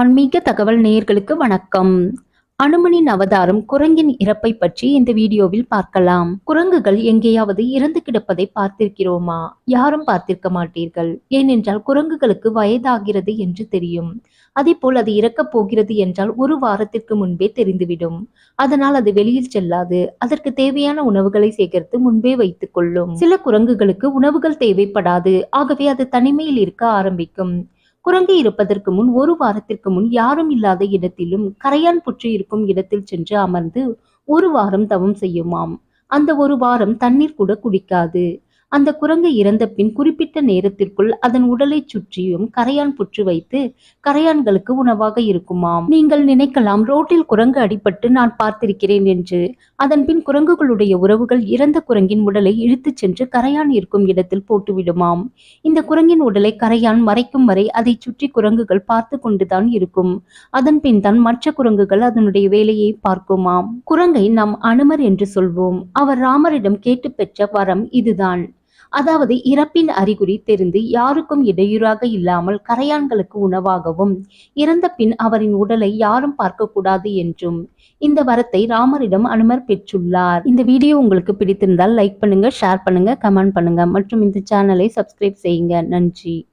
ஆன்மீக தகவல் நேயர்களுக்கு வணக்கம். அனுமனின் அவதாரம் குரங்கின் இறப்பை பற்றி இந்த வீடியோவில் பார்க்கலாம். குரங்குகள் எங்கேயாவது இறந்து கிடப்பதை பார்த்திருக்கிறோமா? யாரும் பார்த்திருக்க மாட்டீர்கள். ஏனென்றால் குரங்குகளுக்கு வயதாகிறது என்று தெரியும். அதே போல் அது இறக்கப் போகிறது என்றால் ஒரு வாரத்திற்கு முன்பே தெரிந்துவிடும். அதனால் அது வெளியில் செல்லாது. அதற்கு தேவையான உணவுகளை சேகரித்து முன்பே வைத்துக் கொள்ளும். சில குரங்குகளுக்கு உணவுகள் தேவைப்படாது. ஆகவே அது தனிமையில் இருக்க ஆரம்பிக்கும். குரங்கு இருப்பதற்கு முன் ஒரு வாரத்திற்கு முன் யாரும் இல்லாத இடத்திலும் கரையான் புற்று இருக்கும் இடத்தில் சென்று அமர்ந்து ஒரு வாரம் தவம் செய்யுமாம். அந்த ஒரு வாரம் தண்ணீர் கூட குடிக்காது. அந்த குரங்கு இறந்த பின் குறிப்பிட்ட நேரத்திற்குள் அதன் உடலை சுற்றியும் கரையான் புற்று வைத்து கரையான்களுக்கு உணவாக இருக்குமாம். நீங்கள் நினைக்கலாம் ரோட்டில் குரங்கு அடிபட்டு நான் பார்த்திருக்கிறேன் என்று. அதன் பின் குரங்குகளுடைய உறவுகள் இறந்த குரங்கின் உடலை இழுத்துச் சென்று கரையான் இருக்கும் இடத்தில் போட்டுவிடுமாம். இந்த குரங்கின் உடலை கரையான் மறைக்கும் வரை அதை சுற்றி குரங்குகள் பார்த்து கொண்டுதான் இருக்கும். அதன் பின் தான் மற்ற குரங்குகள் அதனுடைய வேலையை பார்க்குமாம். குரங்கை நாம் அனுமர் என்று சொல்வோம். அவர் ராமரிடம் கேட்டு பெற்ற வரம் இதுதான். அதாவது இறப்பின் அறிகுறி தெரிந்து யாருக்கும் இடையூறாக இல்லாமல் கரையான்களுக்கு உணவாகவும் இறந்த பின் அவரின் உடலை யாரும் பார்க்கக்கூடாது என்றும் இந்த வரத்தை ராமரிடம் அனுமர் பெற்றுள்ளார். இந்த வீடியோ உங்களுக்கு பிடித்திருந்தால் லைக் பண்ணுங்க ஷேர் பண்ணுங்க கமெண்ட் பண்ணுங்க மற்றும் இந்த சேனலை சப்ஸ்கிரைப் செய்யுங்க. நன்றி.